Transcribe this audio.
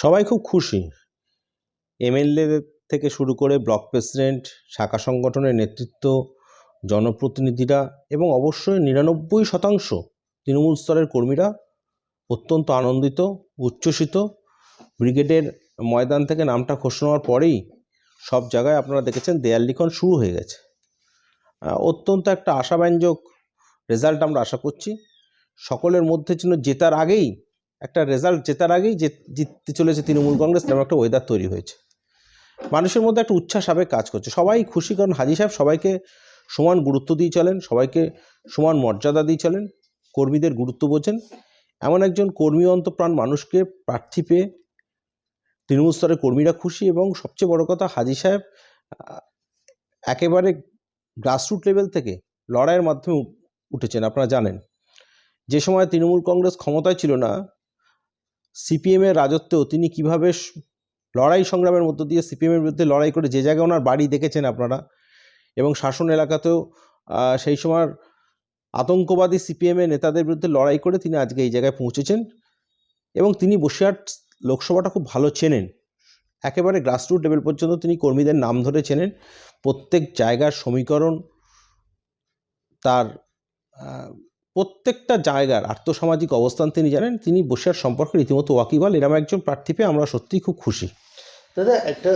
সবাই খুব খুশি। এমএলএ থেকে শুরু করে ব্লক প্রেসিডেন্ট, শাখা সংগঠনের নেতৃত্ব, জনপ্রতিনিধিরা এবং অবশ্যই নিরানব্বই শতাংশ তৃণমূল স্তরের কর্মীরা অত্যন্ত আনন্দিত, উচ্ছ্বসিত। ব্রিগেডের ময়দান থেকে নামটা ঘোষণা হওয়ার পরেই সব জায়গায় আপনারা দেখেছেন দেয়াল লিখন শুরু হয়ে গেছে। অত্যন্ত একটা আশাব্যঞ্জক রেজাল্ট আমরা আশা করছি। সকলের মধ্যে যেন জেতার আগেই একটা রেজাল্ট জেতার আগেই যে জিততে চলেছে তৃণমূল কংগ্রেস, তেমন একটা ওয়েদার তৈরি হয়েছে। মানুষের মধ্যে একটা উচ্ছ্বাস আবেগ কাজ করছে। সবাই খুশি কারণ হাজি সাহেব সবাইকে সমান গুরুত্ব দিয়ে চলেন, সবাইকে সমান মর্যাদা দিয়ে চলেন, কর্মীদের গুরুত্ব বোঝেন। এমন একজন কর্মী অন্তপ্রাণ মানুষকে প্রার্থী পেয়ে তৃণমূল স্তরের কর্মীরা খুশি এবং সবচেয়ে বড় কথা, হাজি সাহেব একেবারে গ্রাসরুট লেভেল থেকে লড়াইয়ের মাধ্যমে উঠেছেন, আপনারা জানেন। যে সময় তৃণমূল কংগ্রেস ক্ষমতায় ছিল না সিপিএমের রাজত্বেও তিনি কীভাবে লড়াই সংগ্রামের মধ্য দিয়ে সিপিএমের বিরুদ্ধে লড়াই করে যে জায়গায় ওনার বাড়ি দেখেছেন আপনারা এবং শাসন এলাকাতেও সেই সময় আতঙ্কবাদী সিপিএমের নেতাদের বিরুদ্ধে লড়াই করে তিনি আজকে এই জায়গায় পৌঁছেছেন এবং তিনি বসিরহাট লোকসভাটা খুব ভালো চেনেন। একেবারে গ্রাসরুট লেভেল পর্যন্ত তিনি কর্মীদের নাম ধরে চেনেন। প্রত্যেক জায়গার সমীকরণ তার প্রত্যেকটা জায়গার আর্থসামাজিক অবস্থান তিনি জানেন, তিনি বসিরহাট সম্পর্কে রীতিমতো ওয়াকিবাল এরম একজন প্রার্থী পেয়ে আমরা সত্যিই খুব খুশি। দাদা, একটা